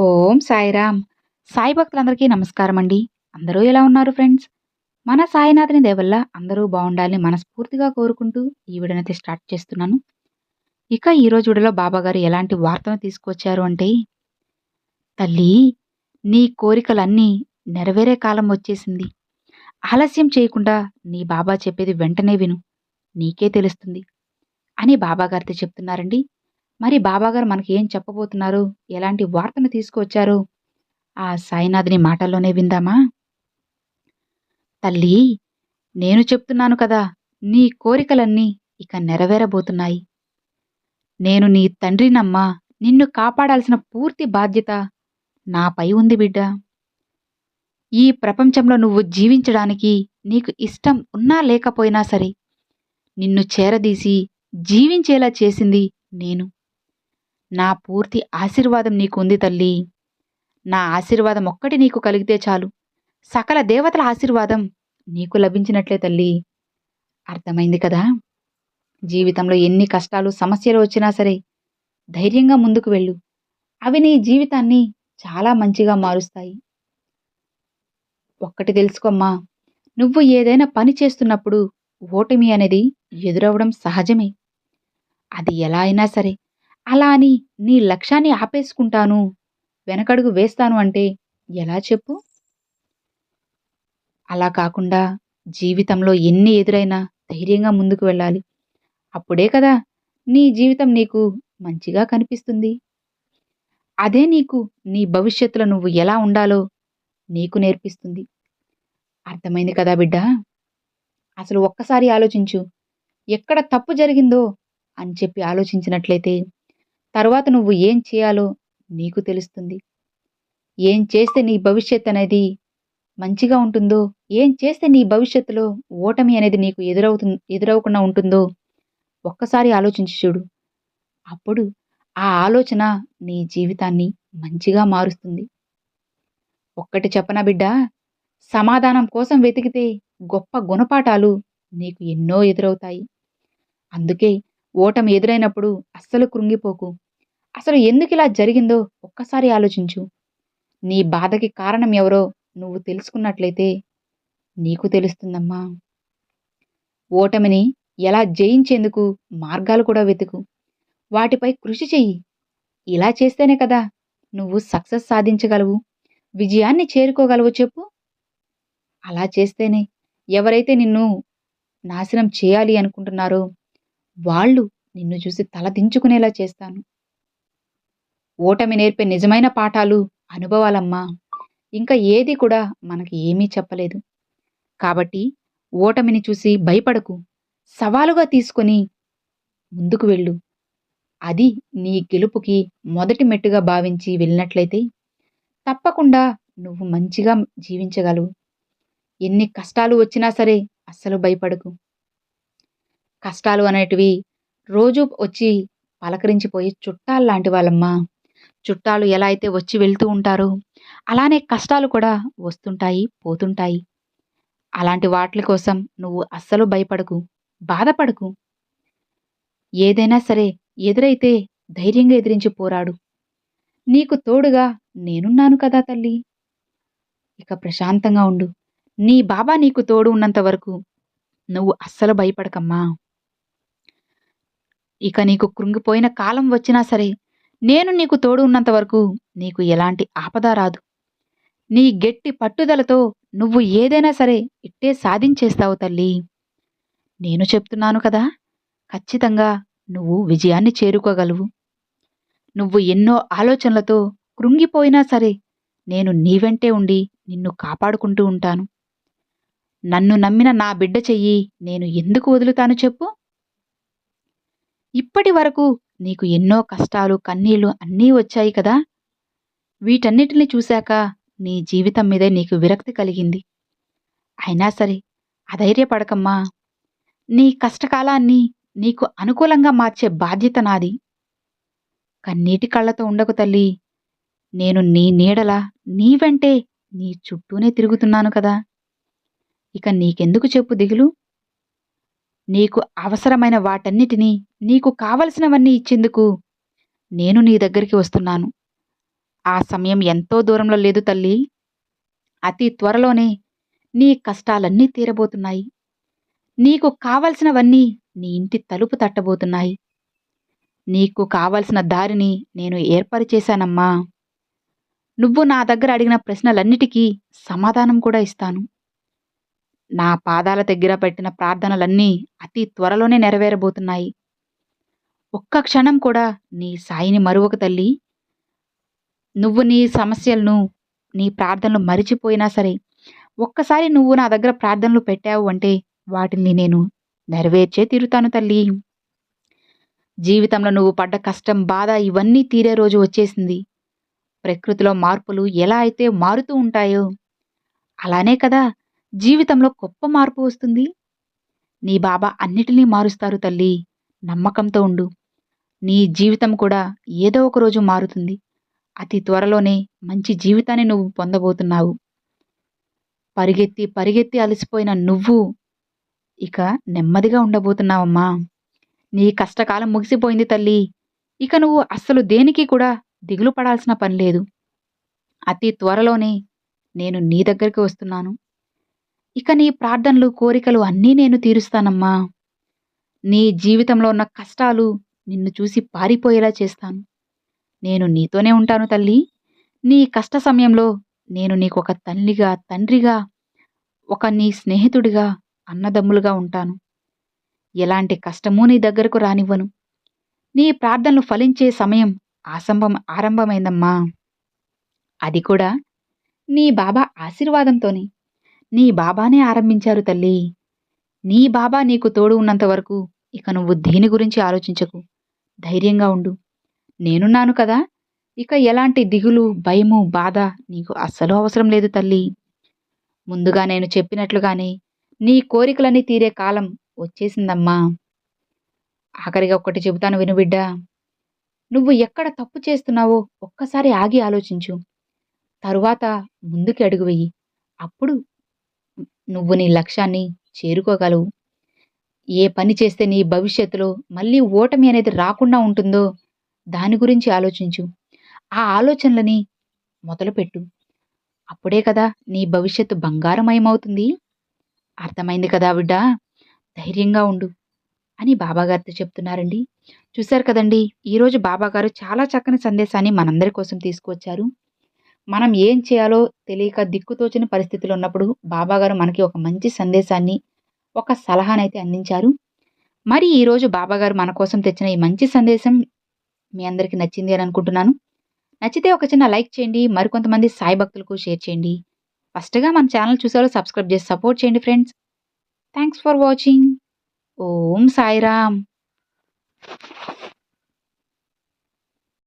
ఓం సాయిరామ్. సాయి భక్తులందరికీ నమస్కారం అండి అందరూ ఎలా ఉన్నారు ఫ్రెండ్స్? మన సాయినాథుని దేవల్ల అందరూ బాగుండాలని మనస్ఫూర్తిగా కోరుకుంటూ ఈ వీడియోనైతే స్టార్ట్ చేస్తున్నాను. ఇక ఈరోజు వీడియోలో బాబాగారు ఎలాంటి వార్తను తీసుకొచ్చారు అంటే తల్లి నీ కోరికలన్నీ నెరవేరే కాలం వచ్చేసింది. ఆలస్యం చేయకుండా నీ బాబా చెప్పేది వెంటనే విను. నీకే తెలుస్తుంది. అని బాబాగారితో చెప్తున్నారండి. మరి బాబాగారు మనకి ఏం చెప్పబోతున్నారు? ఎలాంటి వార్తను తీసుకువచ్చారు? ఆ సాయినాథ్ని మాటల్లోనే విందామా? తల్లి నేను చెప్తున్నాను కదా నీ కోరికలన్నీ ఇక నెరవేరబోతున్నాయి. నేను నీ తండ్రినమ్మా నిన్ను కాపాడాల్సిన పూర్తి బాధ్యత నాపై ఉంది బిడ్డ. ఈ ప్రపంచంలో నువ్వు జీవించడానికి నీకు ఇష్టం ఉన్నా లేకపోయినా సరే నిన్ను చేరదీసి జీవించేలా చేసింది నేను. నా పూర్తి ఆశీర్వాదం నీకు ఉంది తల్లి. నా ఆశీర్వాదం ఒక్కటి నీకు కలిగితే చాలు. సకల దేవతల ఆశీర్వాదం నీకు లభించినట్లే తల్లి. అర్థమైంది కదా? జీవితంలో ఎన్ని కష్టాలు సమస్యలు వచ్చినా సరే ధైర్యంగా ముందుకు వెళ్ళు. అవి నీ జీవితాన్ని చాలా మంచిగా మారుస్తాయి. ఒక్కటి తెలుసుకోమ్మా. నువ్వు ఏదైనా పని చేస్తున్నప్పుడు ఓటమి అనేది ఎదురవ్వడం సహజమే. అది ఎలా అయినా సరే అలా అని నీ లక్ష్యాన్ని ఆపేసుకుంటాను. వెనకడుగు వేస్తాను అంటే ఎలా చెప్పు? అలా కాకుండా జీవితంలో ఎన్ని ఎదురైనా ధైర్యంగా ముందుకు వెళ్ళాలి. అప్పుడే కదా నీ జీవితం నీకు మంచిగా కనిపిస్తుంది. అదే నీకు నీ భవిష్యత్తులో నువ్వు ఎలా ఉండాలో నీకు నేర్పిస్తుంది. అర్థమైంది కదా బిడ్డ? అసలు ఒక్కసారి ఆలోచించు. ఎక్కడ తప్పు జరిగిందో అని చెప్పి ఆలోచించినట్లయితే తర్వాత నువ్వు ఏం చేయాలో నీకు తెలుస్తుంది. ఏం చేస్తే నీ భవిష్యత్ అనేది మంచిగా ఉంటుందో ఏం చేస్తే నీ భవిష్యత్తులో ఓటమి అనేది నీకు ఎదురవుతు ఎదురవకుండా ఉంటుందో ఒక్కసారి ఆలోచించి చూడు. అప్పుడు ఆ ఆలోచన నీ జీవితాన్ని మంచిగా మారుస్తుంది. ఒక్కటి చెప్పనా బిడ్డ? సమాధానం కోసం వెతికితే గొప్ప గుణపాఠాలు నీకు ఎన్నో ఎదురవుతాయి. అందుకే ఓటమి ఎదురైనప్పుడు అస్సలు కృంగిపోకు. అసలు ఎందుకు ఇలా జరిగిందో ఒక్కసారి ఆలోచించు. నీ బాధకి కారణం ఎవరో నువ్వు తెలుసుకున్నట్లయితే నీకు తెలుస్తుందమ్మా. ఓటమిని ఎలా జయించేందుకు మార్గాలు కూడా వెతుకు. వాటిపై కృషి చెయ్యి. ఇలా చేస్తేనే కదా నువ్వు సక్సెస్ సాధించగలవు. విజయాన్ని చేరుకోగలవు చెప్పు. అలా చేస్తేనే ఎవరైతే నిన్ను నాశనం చేయాలి అనుకుంటున్నారో వాళ్ళు నిన్ను చూసి తలదించుకునేలా చేస్తాను. ఓటమి నేర్పే నిజమైన పాఠాలు అనుభవాలమ్మా. ఇంకా ఏది కూడా మనకి ఏమీ చెప్పలేదు. కాబట్టి ఓటమిని చూసి భయపడకు. సవాలుగా తీసుకొని ముందుకు వెళ్ళు. అది నీ గెలుపుకి మొదటి మెట్టుగా భావించి వెళ్ళినట్లయితే తప్పకుండా నువ్వు మంచిగా జీవించగలవు. ఎన్ని కష్టాలు వచ్చినా సరే అస్సలు భయపడకు. కష్టాలు అనేటివి రోజు వచ్చి పలకరించిపోయి చుట్టాల్లాంటి వాళ్ళమ్మా. చుట్టాలు ఎలా అయితే వచ్చి వెళ్తూ ఉంటారో అలానే కష్టాలు కూడా వస్తుంటాయి పోతుంటాయి. అలాంటి వాటి కోసం నువ్వు అస్సలు భయపడకు బాధపడకు. ఏదైనా సరే ఎదురైతే ధైర్యంగా ఎదిరించి పోరాడు. నీకు తోడుగా నేనున్నాను కదా తల్లి. ఇక ప్రశాంతంగా ఉండు. నీ బాబా నీకు తోడు ఉన్నంత వరకు నువ్వు అస్సలు భయపడకమ్మా. ఇక నీకు కృంగిపోయిన కాలం వచ్చినా సరే నేను నీకు తోడు ఉన్నంత వరకు నీకు ఎలాంటి ఆపద రాదు. నీ గట్టి పట్టుదలతో నువ్వు ఏదైనా సరే ఇట్టే సాధించేస్తావు తల్లి. నేను చెప్తున్నాను కదా ఖచ్చితంగా నువ్వు విజయాన్ని చేరుకోగలవు. నువ్వు ఎన్నో ఆలోచనలతో కృంగిపోయినా సరే నేను నీ వెంటే ఉండి నిన్ను కాపాడుకుంటూ ఉంటాను. నన్ను నమ్మిన నా బిడ్డ చెయ్యి నేను ఎందుకు వదులుతాను చెప్పు? ఇప్పటి వరకు నీకు ఎన్నో కష్టాలు కన్నీళ్ళు అన్నీ వచ్చాయి కదా? వీటన్నిటిని చూశాక నీ జీవితం మీదే నీకు విరక్తి కలిగింది. అయినా సరే అధైర్యపడకమ్మా. నీ కష్టకాలాన్ని నీకు అనుకూలంగా మార్చే బాధ్యత నాది. కన్నీటి కళ్ళతో ఉండకు తల్లి. నేను నీ నీడలా నీ వెంటే నీ చుట్టూనే తిరుగుతున్నాను కదా. ఇక నీకెందుకు చెప్పు దిగులు? నీకు అవసరమైన వాటన్నిటినీ నీకు కావలసినవన్నీ ఇచ్చేందుకు నేను నీ దగ్గరికి వస్తున్నాను. ఆ సమయం ఎంతో దూరంలో లేదు తల్లి. అతి త్వరలోనే నీ కష్టాలన్నీ తీరబోతున్నాయి. నీకు కావలసినవన్నీ నీ ఇంటి తలుపు తట్టబోతున్నాయి. నీకు కావలసిన దారిని నేను ఏర్పరిచేశానమ్మా. నువ్వు నా దగ్గర అడిగిన ప్రశ్నలన్నిటికీ సమాధానం కూడా ఇస్తాను. నా పాదాల దగ్గర పెట్టిన ప్రార్థనలన్నీ అతి త్వరలోనే నెరవేరబోతున్నాయి. ఒక్క క్షణం కూడా నీ సాయిని మరువక తల్లి. నువ్వు నీ సమస్యలను నీ ప్రార్థనలు మరిచిపోయినా సరే ఒక్కసారి నువ్వు నా దగ్గర ప్రార్థనలు పెట్టావు అంటే వాటిని నేను నెరవేర్చే తీరుతాను తల్లి. జీవితంలో నువ్వు పడ్డ కష్టం బాధ ఇవన్నీ తీరే రోజు వచ్చేసింది. ప్రకృతిలో మార్పులు ఎలా అయితే మారుతూ ఉంటాయో అలానే కదా జీవితంలో గొప్ప మార్పు వస్తుంది. నీ బాబా అన్నిటినీ మారుస్తారు తల్లి. నమ్మకంతో ఉండు. నీ జీవితం కూడా ఏదో ఒక రోజు మారుతుంది. అతి త్వరలోనే మంచి జీవితాన్ని నువ్వు పొందబోతున్నావు. పరిగెత్తి పరిగెత్తి అలసిపోయిన నువ్వు ఇక నెమ్మదిగా ఉండబోతున్నావమ్మా. నీ కష్టకాలం ముగిసిపోయింది తల్లి. ఇక నువ్వు అస్సలు దేనికి కూడా దిగులు పడాల్సిన పని లేదు. అతి త్వరలోనే నేను నీ దగ్గరికి వస్తున్నాను. ఇక నీ ప్రార్థనలు కోరికలు అన్నీ నేను తీరుస్తానమ్మా. నీ జీవితంలో ఉన్న కష్టాలు నిన్ను చూసి పారిపోయేలా చేస్తాను. నేను నీతోనే ఉంటాను తల్లి. నీ కష్ట సమయంలో నేను నీకు ఒక తల్లిగా తండ్రిగా ఒక నీ స్నేహితుడిగా అన్నదమ్ములుగా ఉంటాను. ఎలాంటి కష్టమూ నీ దగ్గరకు రానివ్వను. నీ ప్రార్థనలు ఫలించే సమయం ఆసంభం ఆరంభమైందమ్మా. అది కూడా నీ బాబా ఆశీర్వాదంతోనే. నీ బాబానే ఆరంభించారు తల్లి. నీ బాబా నీకు తోడు ఉన్నంత వరకు ఇక నువ్వు దేని గురించి ఆలోచించకు. ధైర్యంగా ఉండు. నేనున్నాను కదా. ఇక ఎలాంటి దిగులు భయము బాధ నీకు అస్సలు అవసరం లేదు తల్లి. ముందుగా నేను చెప్పినట్లుగానే నీ కోరికలన్నీ తీరే కాలం వచ్చేసిందమ్మా. ఆఖరిగా ఒక్కటి చెబుతాను వినుబిడ్డ నువ్వు ఎక్కడ తప్పు చేస్తున్నావో ఒక్కసారి ఆగి ఆలోచించు. తరువాత ముందుకి అడుగు వెయ్యి అప్పుడు నువ్వు నీ లక్ష్యాన్ని చేరుకోగలవు. ఏ పని చేస్తే నీ భవిష్యత్తులో మళ్ళీ ఓటమి అనేది రాకుండా ఉంటుందో దాని గురించి ఆలోచించు. ఆ ఆలోచనలని మొదలుపెట్టు. అప్పుడే కదా నీ భవిష్యత్తు బంగారమయమవుతుంది. అర్థమైంది కదా బిడ్డ? ధైర్యంగా ఉండు అని బాబాగారితో చెప్తున్నారండి. చూశారు కదండి ఈరోజు బాబాగారు చాలా చక్కని సందేశాన్ని మనందరి కోసం తీసుకువచ్చారు. మనం ఏం చేయాలో తెలియక దిక్కుతోచని పరిస్థితులు ఉన్నప్పుడు బాబాగారు మనకి ఒక మంచి సందేశాన్ని ఒక సలహానైతే అందించారు. మరి ఈరోజు బాబాగారు మన కోసం తెచ్చిన ఈ మంచి సందేశం మీ అందరికీ నచ్చింది అని అనుకుంటున్నాను. నచ్చితే ఒక చిన్న లైక్ చేయండి మరికొంతమంది సాయి భక్తులకు షేర్ చేయండి. ఫస్ట్గా మన ఛానల్ చూసారో సబ్స్క్రైబ్ చేసి సపోర్ట్ చేయండి friends. Thanks for watching. Om Sairam.